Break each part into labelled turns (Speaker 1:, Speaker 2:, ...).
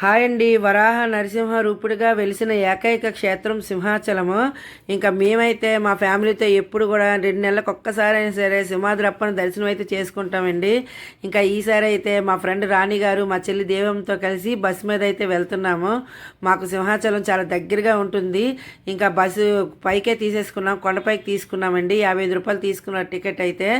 Speaker 1: Hi అండి. వరాహ నరసింహ రూపుడిగా వెలిసిన ఏకైక క్షేత్రం సింహాచలము. ఇంకా మేమైతే మా ఫ్యామిలీతో ఎప్పుడు కూడా రెండు నెలలకు ఒక్కసారి అయినా సరే సింహాద్రప్పని దర్శనం అయితే చేసుకుంటామండి. ఇంకా ఈసారి అయితే మా ఫ్రెండ్ రాణి గారు మా చెల్లి దేవంతో కలిసి బస్సు మీద అయితే వెళ్తున్నాము. మాకు సింహాచలం చాలా దగ్గరగా ఉంటుంది. ఇంకా బస్సు పైకే తీసేసుకున్నాం కొండపైకి తీసుకున్నామండి. యాభై ఐదు రూపాయలు తీసుకున్న టికెట్ అయితే.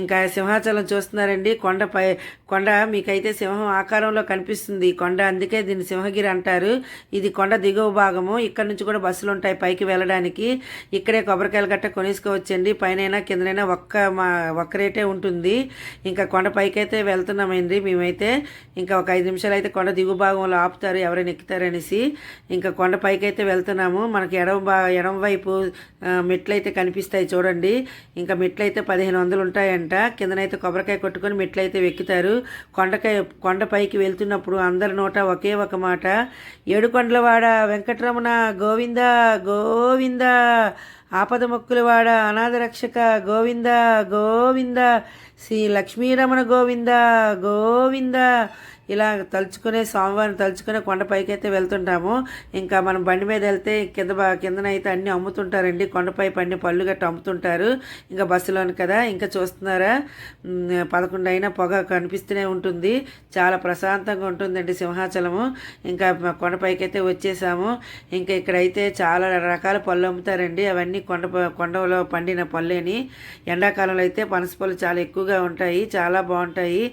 Speaker 1: ఇంకా సింహాచలం చూస్తున్నారండి. కొండపై కొండ మీకైతే సింహం ఆకారంలో కనిపిస్తుంది. కొండ అందుకే దీన్ని సింహగిరి అంటారు. ఇది కొండ దిగువ భాగము. ఇక్కడ నుంచి కూడా బస్సులు ఉంటాయి పైకి వెళ్ళడానికి. ఇక్కడే కొబ్బరికాయలు గట్ట కొనేసుకోవచ్చండి. పైన కిందనైనా ఒక్క మా ఒక్క రేటే ఉంటుంది. ఇంకా కొండ పైకి అయితే వెళ్తున్నామండి మేమైతే. ఇంకా ఒక ఐదు నిమిషాలు అయితే కొండ దిగువ భాగంలో ఆపుతారు ఎవరైనా ఎక్కుతారనేసి ఇంకా కొండ పైకి అయితే వెళ్తున్నాము. మనకి ఎడమ బా ఎడమ వైపు ఆ, మెట్లయితే కనిపిస్తాయి చూడండి. ఇంకా మెట్లయితే పదిహేను వందలు ఉంటాయంట. కిందనైతే కొబ్బరికాయ కొట్టుకొని మెట్లయితే ఎక్కుతారు కొండకాయ కొండ పైకి వెళ్తున్నప్పుడు అందరి నోట ఒకే ఒక మాట. ఏడుకొండలవాడ వెంకటరమణ గోవింద గోవింద. ఆపద మొక్కులవాడ అనాథ రక్షక గోవింద గోవింద. శ్రీ లక్ష్మీరమణ గోవింద గోవింద. ఇలా తలుచుకునే స్వామివారిని తలుచుకునే కొండపైకి అయితే వెళ్తుంటాము. ఇంకా మనం బండి మీద వెళ్తే కింద బా కిందనైతే అన్నీ అమ్ముతుంటారండి. కొండపై పండి పళ్ళు గట్ట అమ్ముతుంటారు. ఇంకా బస్సులోని కదా ఇంకా చూస్తున్నారా? పదకొండు అయినా పొగ కనిపిస్తూనే ఉంటుంది. చాలా ప్రశాంతంగా ఉంటుందండి సింహాచలము. ఇంకా కొండపైకి అయితే వచ్చేసాము. ఇంకా ఇక్కడైతే చాలా రకాల పళ్ళు అమ్ముతారండి. అవన్నీ కొండ ప- కొండలో పండిన పళ్ళేని. ఎండాకాలంలో అయితే పనస పళ్ళు చాలా ఎక్కువగా ఉంటాయి. చాలా బాగుంటాయి.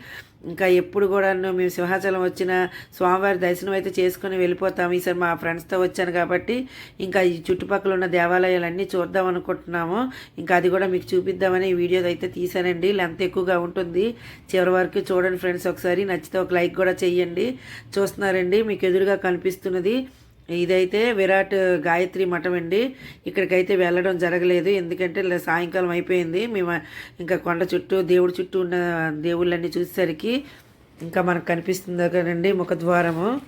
Speaker 1: ఇంకా ఎప్పుడు కూడా మేము సింహాచలం వచ్చిన స్వామివారి దర్శనం అయితే చేసుకుని వెళ్ళిపోతాము ఈసారి మా ఫ్రెండ్స్తో వచ్చాను కాబట్టి ఇంకా ఈ చుట్టుపక్కల ఉన్న దేవాలయాలన్నీ చూద్దాం అనుకుంటున్నాము. ఇంకా అది కూడా మీకు చూపిద్దామని ఈ వీడియో అయితే తీసానండి లెంత్ ఎక్కువగా ఉంటుంది. చివరి వరకు చూడండి ఫ్రెండ్స్ ఒకసారి. నచ్చితే ఒక లైక్ కూడా చెయ్యండి. చూస్తున్నారండి. మీకు ఎదురుగా కనిపిస్తున్నది ఇదైతే విరాట్ గాయత్రి మఠం అండి. ఇక్కడికైతే వెళ్ళడం జరగలేదు. ఎందుకంటే సాయంకాలం అయిపోయింది. మేము ఇంకా కొండ చుట్టూ దేవుడి చుట్టూ ఉన్న దేవుళ్ళన్నీ చూసేసరికి ఇంకా మనకు కనిపిస్తుంది కదండి ముఖద్వారము.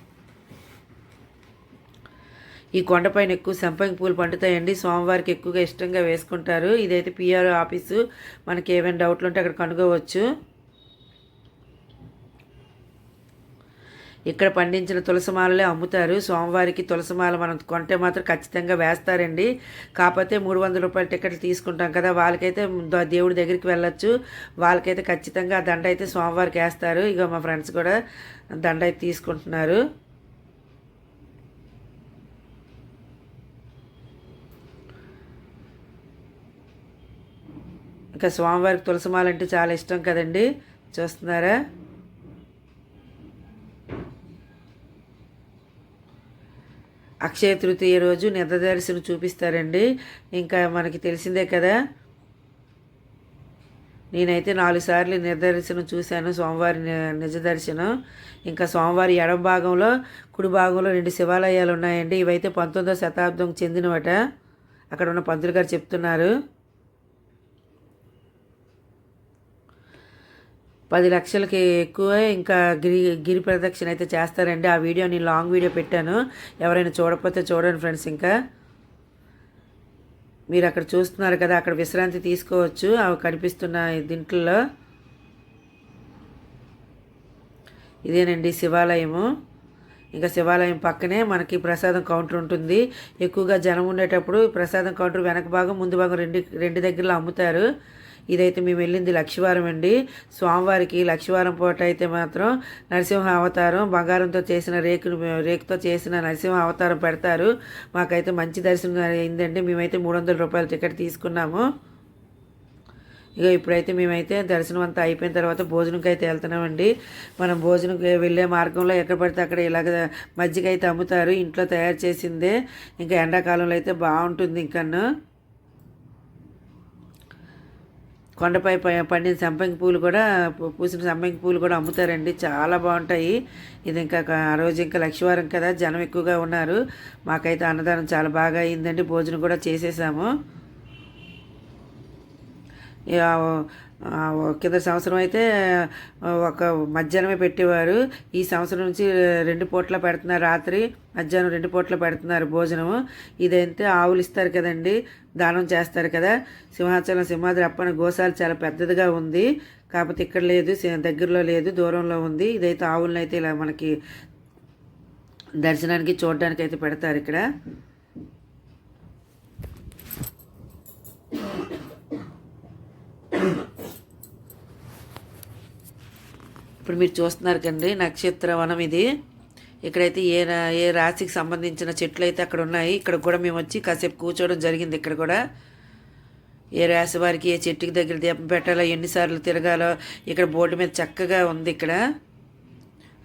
Speaker 1: ఈ కొండపైన ఎక్కువ సంపంగి పూలు పండుతాయండి. సోమవారికి ఎక్కువగా ఇష్టంగా వేసుకుంటారు. ఇదైతే పిఆర్ఓ ఆఫీసు. మనకి ఏమైనా డౌట్లు ఉంటే అక్కడ కనుగోవచ్చు ఇక్కడ పండించిన తులసిమాలలే అమ్ముతారు. సోమవారికి తులసిమాల మనం కొంటే మాత్రం ఖచ్చితంగా వేస్తారండి. కాకపోతే మూడు వందల రూపాయల టికెట్లు తీసుకుంటాం కదా వాళ్ళకైతే దేవుడి దగ్గరికి వెళ్ళొచ్చు. వాళ్ళకైతే ఖచ్చితంగా ఆ దండ అయితే సోమవారికి వేస్తారు. ఇక మా ఫ్రెండ్స్ కూడా దండ అయితే తీసుకుంటున్నారు. ఇంకా స్వామివారికి తులసిమాలంటే చాలా ఇష్టం కదండి. చూస్తున్నారా? అక్షయ తృతీయ రోజు నిద్రదర్శనం చూపిస్తారండి. ఇంకా మనకి తెలిసిందే కదా నేనైతే నాలుగు సార్లు నిర్దర్శనం చూశాను సోమవారి నిజదర్శనం. నిజ దర్శనం ఇంకా సోమవారి ఎడమ భాగంలో కుడి భాగంలో రెండు శివాలయాలు ఉన్నాయండి. ఇవైతే పంతొమ్మిదో శతాబ్దం చెందినవట. అక్కడ ఉన్న పంతులు గారు చెప్తున్నారు. పది లక్షలకి ఎక్కువ ఇంకా గిరి గిరి ప్రదక్షిణ అయితే చేస్తారండి. ఆ వీడియో నేను లాంగ్ వీడియో పెట్టాను. ఎవరైనా చూడకపోతే చూడండి ఫ్రెండ్స్ ఇంకా. మీరు అక్కడ చూస్తున్నారు కదా అక్కడ విశ్రాంతి తీసుకోవచ్చు. అవి కనిపిస్తున్న దీంట్లో. ఇదేనండి శివాలయము. ఇంకా శివాలయం పక్కనే మనకి ప్రసాదం కౌంటర్ ఉంటుంది. ఎక్కువగా జనం ఉండేటప్పుడు ప్రసాదం కౌంటర్ వెనక భాగం ముందు భాగం రెండు రెండు దగ్గరలో అమ్ముతారు. ఇదైతే మేము వెళ్ళింది లక్షవారం అండి. స్వామివారికి లక్షవారం పూట అయితే మాత్రం నరసింహ అవతారం బంగారంతో చేసిన రేకును రేకుతో చేసిన నరసింహ అవతారం పెడతారు. మాకైతే మంచి దర్శనం అయిందండి. మేమైతే మూడు వందల రూపాయల టికెట్ తీసుకున్నాము. ఇక ఇప్పుడైతే మేమైతే దర్శనం అంతా అయిపోయిన తర్వాత భోజనంకి అయితే వెళ్తున్నామండి. మనం భోజనంకి వెళ్ళే మార్గంలో ఎక్కడ పడితే అక్కడ ఇలాగ మజ్జిగ అయితే అమ్ముతారు. ఇంట్లో తయారు చేసిందే. ఇంకా ఎండాకాలంలో అయితే బాగుంటుంది ఇంకను కొండపై ప- పండిన సంపంగి పూలు కూడా పూసిన సంపంగి పూలు కూడా అమ్ముతారండి. చాలా బాగుంటాయి. ఇది ఇంకా ఆ రోజు ఇంకా లక్షవారం కదా జనం ఎక్కువగా ఉన్నారు. మాకైతే అన్నదానం చాలా బాగా అయిందండి. భోజనం కూడా చేసేసాము. కింద సంవత్సరం అయితే ఒక మధ్యాహ్నమే పెట్టేవారు. ఈ సంవత్సరం నుంచి రెండు పూట్ల పెడుతున్నారు రాత్రి మధ్యాహ్నం రెండు పూట్ల పెడుతున్నారు భోజనము. ఇదైతే ఆవులు ఇస్తారు కదండి దానం చేస్తారు కదా. సింహాచలం సింహాద్రి అప్పన గోశాల చాలా పెద్దదిగా ఉంది. కాకపోతే ఇక్కడ లేదు దగ్గరలో లేదు దూరంలో ఉంది. ఇదైతే ఆవులను అయితే ఇలా మనకి దర్శనానికి చూడడానికి అయితే పెడతారు ఇక్కడ. ఇప్పుడు మీరు చూస్తున్నారు కండి నక్షత్ర వనం ఇది. ఇక్కడైతే ఏ రా- ఏ రాశికి సంబంధించిన చెట్లు అయితే అక్కడ ఉన్నాయి. ఇక్కడ కూడా మేము వచ్చి కాసేపు కూర్చోవడం జరిగింది ఇక్కడ కూడా. ఏ రాశి వారికి ఏ చెట్టుకి దగ్గర దీపం పెట్టాలో ఎన్నిసార్లు తిరగాలో ఇక్కడ బోర్డు మీద చక్కగా ఉంది ఇక్కడ.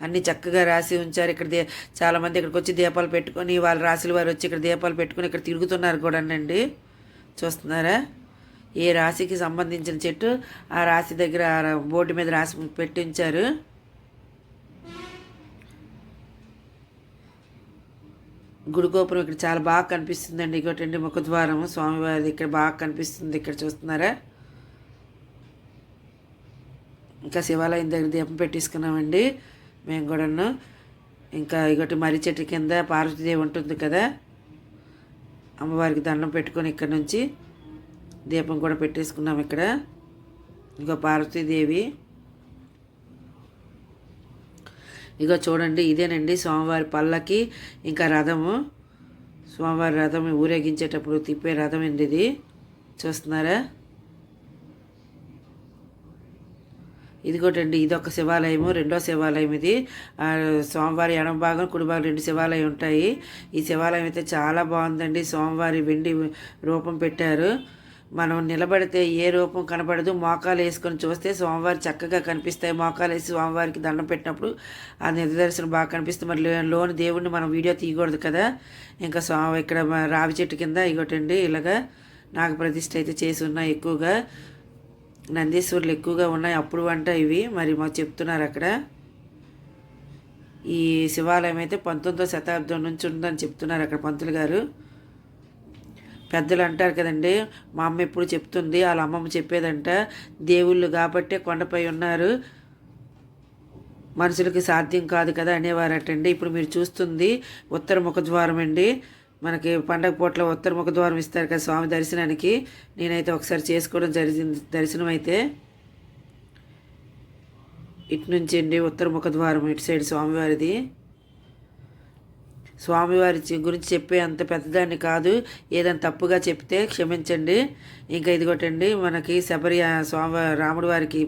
Speaker 1: అన్ని చక్కగా రాసి ఉంచారు. ఇక్కడ దీ చాలామంది ఇక్కడికి వచ్చి దీపాలు పెట్టుకొని వాళ్ళ రాశుల వారు వచ్చి ఇక్కడ దీపాలు పెట్టుకొని ఇక్కడ తిరుగుతున్నారు కూడా అండి చూస్తున్నారా? ఏ రాశికి సంబంధించిన చెట్టు ఆ రాశి దగ్గర ఆ బోర్డు మీద రాసి పెట్టి ఉంచారు గుడి గోపురం ఇక్కడ చాలా బాగా కనిపిస్తుందండి. ఇంకోటండి ముఖద్వారం స్వామివారిది ఇక్కడ బాగా కనిపిస్తుంది. ఇక్కడ చూస్తున్నారా? ఇంకా శివాలయం దగ్గర దీపం పెట్టేసుకున్నామండి. మేము కూడాను. ఇంకా ఇంకోటి మర్రి చెట్టు కింద పార్వతీదేవి ఉంటుంది కదా? అమ్మవారికి దండం పెట్టుకొని ఇక్కడ నుంచి దీపం కూడా పెట్టేసుకున్నాం ఇక్కడ. ఇంకో పార్వతీదేవి. ఇగో చూడండి ఇదేనండి స్వామివారి పల్లకి ఇంకా రథము. స్వామివారి రథం ఊరేగించేటప్పుడు తిప్పే రథం అండి ఇది. చూస్తున్నారా? ఇదిగోటండి ఇది ఒక శివాలయము రెండో శివాలయం ఇది. సోమవారి ఎడం ఎడమ భాగం కుడి భాగం రెండు శివాలయం ఉంటాయి. ఈ శివాలయం అయితే చాలా బాగుందండి. సోమవారి వెండి రూపం పెట్టారు. మనం నిలబడితే ఏ రూపం కనపడదు మోకాలు వేసుకొని చూస్తే స్వామివారు చక్కగా కనిపిస్తాయి. మోకాలు వేసి స్వామివారికి దండం పెట్టినప్పుడు ఆ నిదర్శనం బాగా కనిపిస్తుంది. మరి లోని దేవుడిని మనం వీడియో తీయకూడదు కదా. ఇంకా స్వామి ఇక్కడ రావి చెట్టు కింద ఇగోటండి. ఇలాగా నాగప్రతిష్ఠ అయితే చేసి ఉన్నాయి ఎక్కువగా. నందీశ్వరులు ఎక్కువగా ఉన్నాయి. అప్పుడు వంట ఇవి. మరి మాకు చెప్తున్నారు అక్కడ. ఈ శివాలయం అయితే పంతొమ్మిదో శతాబ్దం నుంచి ఉందని చెప్తున్నారు అక్కడ పంతులు గారు. పెద్దలు అంటారు కదండి. మా అమ్మ ఎప్పుడు చెప్తుంది వాళ్ళ అమ్మమ్మ చెప్పేదంట. దేవుళ్ళు కాబట్టే కొండపై ఉన్నారు. మనుషులకి సాధ్యం కాదు కదా అనేవారటండి. ఇప్పుడు మీరు చూస్తుంది ఉత్తర ముఖద్వారం అండి. మనకి పండగ పూట్ల ఉత్తర ముఖద్వారం ఇస్తారు కదా స్వామి దర్శనానికి. నేనైతే ఒకసారి చేసుకోవడం జరిగింది దర్శనం అయితే. ఇటు నుంచి అండి ఉత్తర ముఖద్వారం ఇటు సైడ్ స్వామివారిది. స్వామివారి గురించి చెప్పే అంత పెద్దదాన్ని కాదు. ఏదైనా తప్పుగా చెప్తే క్షమించండి. ఇంకా ఇదిగోటండి మనకి శబరి స్వామి రాముడి వారికి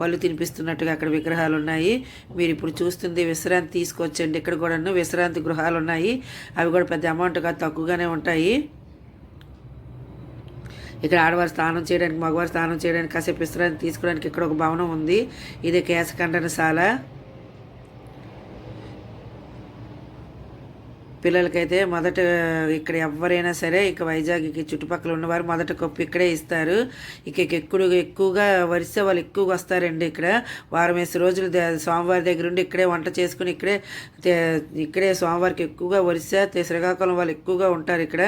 Speaker 1: పళ్ళు తినిపిస్తున్నట్టుగా అక్కడ విగ్రహాలు ఉన్నాయి. మీరు ఇప్పుడు చూస్తుంది విశ్రాంతి తీసుకొచ్చండి. ఇక్కడ కూడాను విశ్రాంతి గృహాలు ఉన్నాయి. అవి కూడా పెద్ద అమౌంట్ కాదు తక్కువగానే ఉంటాయి. ఇక్కడ ఆడవారు స్నానం చేయడానికి మగవారు స్నానం చేయడానికి కాసేపు విశ్రాంతి తీసుకోవడానికి ఇక్కడ ఒక భవనం ఉంది. ఇది కేశఖండనశాల పిల్లలకైతే మొదట ఇక్కడ ఎవరైనా సరే ఇక వైజాగ్కి చుట్టుపక్కల ఉన్నవారు మొదట కప్పు ఇక్కడే ఇస్తారు. ఇక ఎక్కువ ఎక్కువగా వరిసే వాళ్ళు ఎక్కువగా వస్తారండి ఇక్కడ. వారం వేసి రోజులు దే- స్వామివారి దగ్గర ఉండి ఇక్కడే వంట చేసుకుని ఇక్కడే ఇక్కడే స్వామివారికి ఎక్కువగా వరిసే శ్రీకాకుళం వాళ్ళు ఎక్కువగా ఉంటారు ఇక్కడ.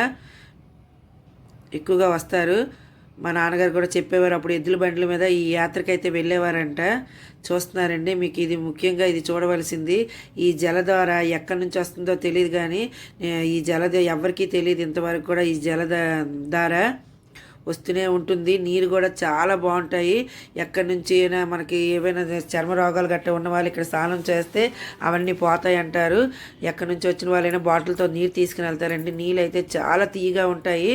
Speaker 1: ఎక్కువగా వస్తారు. మా నాన్నగారు కూడా చెప్పేవారు అప్పుడు ఎద్దుల బండ్ల మీద ఈ యాత్రకైతే వెళ్ళేవారంట. చూస్తున్నారండి మీకు ఇది ముఖ్యంగా ఇది చూడవలసింది. ఈ జలధార ఎక్కడి నుంచి వస్తుందో తెలియదు కానీ ఈ జలధ ఎవరికీ తెలియదు ఇంతవరకు కూడా ఈ జలధ ధార. వస్తూనే ఉంటుంది. నీరు కూడా చాలా బాగుంటాయి. ఎక్కడి నుంచి అయినా మనకి ఏవైనా చర్మ రోగాలు గట్ట ఉన్న వాళ్ళు ఇక్కడ స్నానం చేస్తే అవన్నీ పోతాయి అంటారు. ఎక్కడి నుంచి వచ్చిన వాళ్ళైనా బాటిల్తో నీరు తీసుకుని వెళ్తారండి. నీళ్ళు అయితే చాలా తీయగా ఉంటాయి.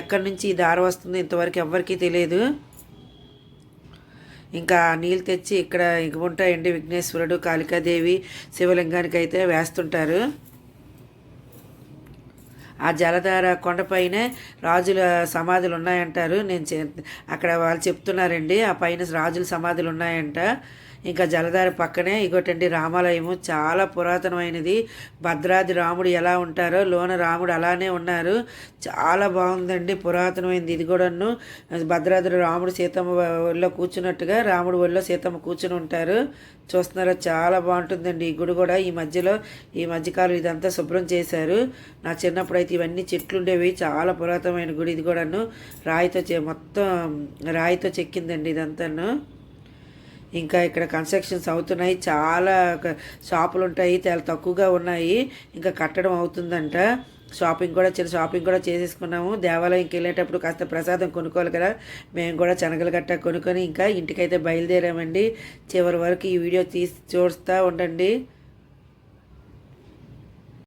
Speaker 1: ఎక్కడి నుంచి ఈ దార వస్తుందో ఇంతవరకు ఎవ్వరికీ తెలియదు. ఇంకా నీళ్ళు తెచ్చి ఇక్కడ ఉంటాయండి. విఘ్నేశ్వరుడు కాళికాదేవి శివలింగానికి అయితే వేస్తుంటారు. ఆ జలధార కొండపైనే రాజుల సమాధులు ఉన్నాయంటారు నేను చే- అక్కడ వాళ్ళు చెప్తున్నారండి ఆ పైన రాజుల సమాధులు ఉన్నాయంట ఇంకా జలధార పక్కనే ఇగోటండి రామాలయము చాలా పురాతనమైనది. భద్రాది రాముడు ఎలా ఉంటారో లోన రాముడు అలానే ఉన్నారు. చాలా బాగుందండి పురాతనమైనది ఇది కూడాను. భద్రాద్రి రాముడు సీతమ్మ ఒళ్ళో కూర్చున్నట్టుగా రాముడు ఒళ్ళో సీతమ్మ కూర్చుని ఉంటారు. చూస్తున్నారా చాలా బాగుంటుందండి ఈ గుడి కూడా. ఈ మధ్యలో ఈ మధ్యకాలం ఇదంతా శుభ్రం చేశారు. నా చిన్నప్పుడు అయితే ఇవన్నీ చెట్లు ఉండేవి చాలా పురాతనమైన గుడి ఇది కూడాను. రాయితో చే మొత్తం రాయితో చెక్కిందండి ఇదంతాను. ఇంకా ఇక్కడ కన్స్ట్రక్షన్స్ అవుతున్నాయి. చాలా షాపులు ఉంటాయి చాలా తక్కువగా ఉన్నాయి. ఇంకా కట్టడం అవుతుందంట. షాపింగ్ కూడా చిన్న షాపింగ్ కూడా చేసేసుకున్నాము. దేవాలయంకి వెళ్ళేటప్పుడు కాస్త ప్రసాదం కొనుక్కోవాలి కదా. మేము కూడా శనగలు గట్ట కొనుక్కొని ఇంకా ఇంటికైతే బయలుదేరామండి. చివరి వరకు ఈ వీడియో తీసి చూస్తూ ఉండండి.